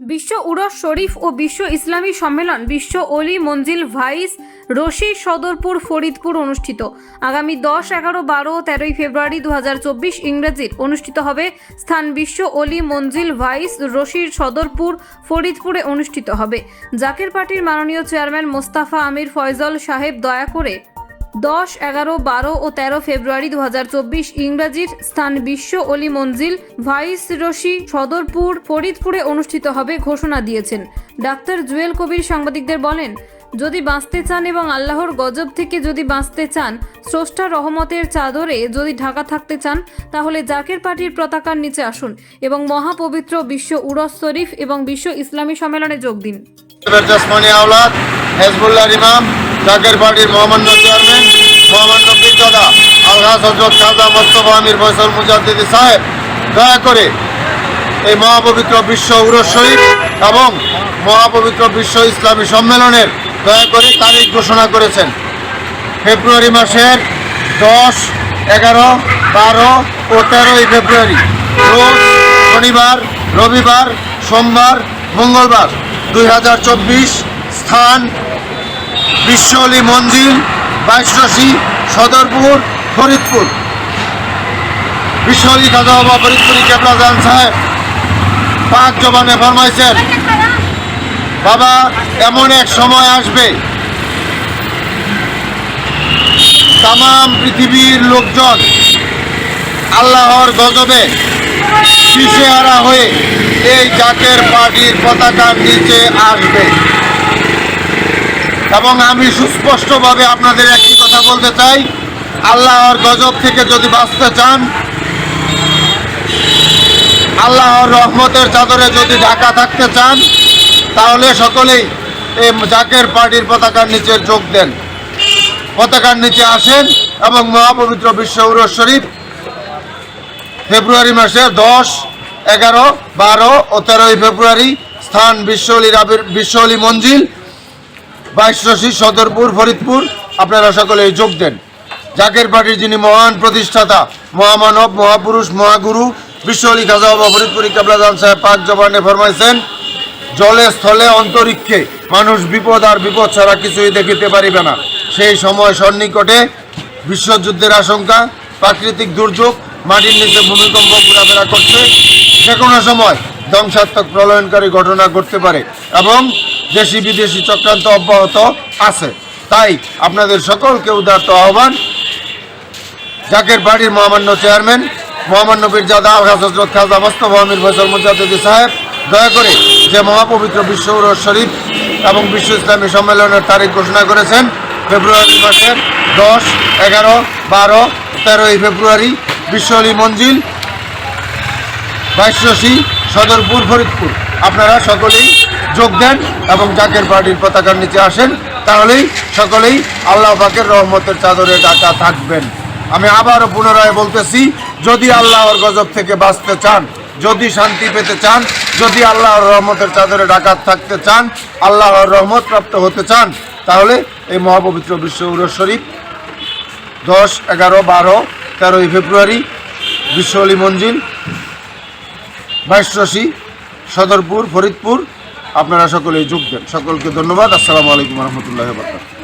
বিশ্ব উরস শরীফ ও বিশ্ব ইসলামী সম্মেলন বিশ্ব অলি মঞ্জিল ভাইস রশি সদরপুর ফরিদপুর অনুষ্ঠিত। আগামী দশ, এগারো, বারো, তেরোই ফেব্রুয়ারি দু হাজার চব্বিশ ইংরেজির অনুষ্ঠিত হবে স্থান বিশ্ব অলি মঞ্জিল ভাইস রশির সদরপুর ফরিদপুরে অনুষ্ঠিত হবে। জাকের পার্টির মাননীয় চেয়ারম্যান মোস্তাফা আমির ফয়জল সাহেব দয়া করে দশ, এগারো, বারো ও তেরো ফেব্রুয়ারি দু হাজার চব্বিশ ইংরাজির স্থান বিশ্ব অলি মঞ্জিল, ভাইস রশি, সদরপুর, ফরিদপুরে অনুষ্ঠিত হবে ঘোষণা দিয়েছেন। ডাক্তার জুয়েল কবির সাংবাদিকদের বলেন, যদি বাঁচতে চান এবং আল্লাহর গজব থেকে যদি বাঁচতে চান, স্রষ্টা রহমতের চাদরে যদি ঢাকা থাকতে চান, তাহলে জাকের পার্টির পতাকার নিচে আসুন এবং মহাপবিত্র বিশ্ব উরস শরীফ এবং বিশ্ব ইসলামী সম্মেলনে যোগ দিন। জাকের পার্টির মহামান্য চেয়ারম্যান, মহামান্য পীরজাদা আলহাজ হজরত খাজা মোস্তফা আমির ফয়সল মুজাদ্দিদি সাহেব, দয়া করে এই মহাপবিত্র বিশ্ব উরস শরীফ এবং মহাপবিত্র বিশ্ব ইসলামী সম্মেলনের দয়া করে তারিখ ঘোষণা করেছেন। ফেব্রুয়ারি মাসের দশ, এগারো, বারো ও তেরোই ফেব্রুয়ারি, রোজ শনিবার, রবিবার, সোমবার, মঙ্গলবার, দুই হাজার চব্বিশ স্থান বিশ্বলি মঞ্জিল বাইশরশি, সদরপুর, ফরিদপুর। বিশ্বলি খাজা বাবা ফরিদপুরি কেবলাজান সাহেব, পাঁচ জবানে ফরমাইছেন, বাবা, এমন এক সময় আসবে তাম পৃথিবীর লোকজন আল্লাহর গজবে পিছেহারা হয়ে এই জাতের পার্টির পতাকার নিচে আসবে। এবং আমি সুস্পষ্টভাবে আপনাদের একটি কথা বলতে চাই। আল্লাহর গজব থেকে যদি বাঁচতে চান, আল্লাহর রহমতের চাদরে যদি ঢাকা থাকতে চান, তাহলে সকলেই এই জাকের পার্টির পতাকার নিচে যোগ দেন। পতাকার নিচে আসেন এবং মহাপবিত্র বিশ্ব উরস শরীফ ফেব্রুয়ারি মাসে দশ, এগারো, বারো ও তেরোই ফেব্রুয়ারি স্থান বিশ্বলি রাবির বিশ্বলি মঞ্জিল বাইশরশি সদরপুর, ফরিদপুর, আপনারা সকলে যোগ দেন। জাকের পার্টির যিনি মহান প্রতিষ্ঠাতা, মহামানব, মহাপুরুষ, মহাগুরু বিশ্বলি খাজা বাবা ফরিদপুরি কাবলাদান সাহেব পাক জবানে ফরমাইছেন, জলে স্থলে অন্তরিক্ষে মানুষ বিপদ আর বিপদ ছাড়া কিছুই দেখিতে পারিবে না। সেই সময় সন্নিকটে বিশ্বযুদ্ধের আশঙ্কা, প্রাকৃতিক দুর্যোগ, মাটির নিচে ভূমিকম্প ঘোরাফেরা করছে, যে কোনো সময় ধ্বংসাত্মক প্রলয়নকারী ঘটনা ঘটতে পারে এবং দেশি বিদেশি চক্রান্ত অব্যাহত আছে। তাই আপনাদের সকলকে উদার্ত আহ্বান। জাকের বাড়ির মহামান্য চেয়ারম্যান, মহামান্য আলহাজ হজরত খাজা মোস্তফা আমির ফজল মুজাদ্দিদি সাহেব, দয়া করে যে মহাপবিত্র বিশ্ব শরীফ এবং বিশ্ব ইসলামী সম্মেলনের তারিখ ঘোষণা করেছেন, ফেব্রুয়ারি মাসের দশ, এগারো, বারো, তেরোই ফেব্রুয়ারি বিশ্ব অলি মঞ্জিল বাইশরশি সদরপুর ফরিদপুর। আপনারা সকলেই যোগ দেন এবং জাকের পার্টির পতাকার নিচে আসেন, তাহলেই সকলেই আল্লাহ পাকের রহমতের চাদরে ডাকা থাকবেন। আমি আবারও পুনরায় বলতেছি, যদি আল্লাহর গজব থেকে বাঁচতে চান, যদি শান্তি পেতে চান, যদি আল্লাহর রহমতের চাদরে ডাকাত থাকতে চান, আল্লাহর রহমত প্রাপ্ত হতে চান, তাহলে এই মহাপবিত্র বিশ্ব উরস শরীফ দশ, এগারো, বারো, তেরোই ফেব্রুয়ারি বিশ্ব অলি মঞ্জিল বাইশরশি সদরপুর, ফরিদপুর আপনারা সকলেই যোগ দেন। সকলকে ধন্যবাদ। আসসালামু আলাইকুম রহমতুল্লাহ বরকাত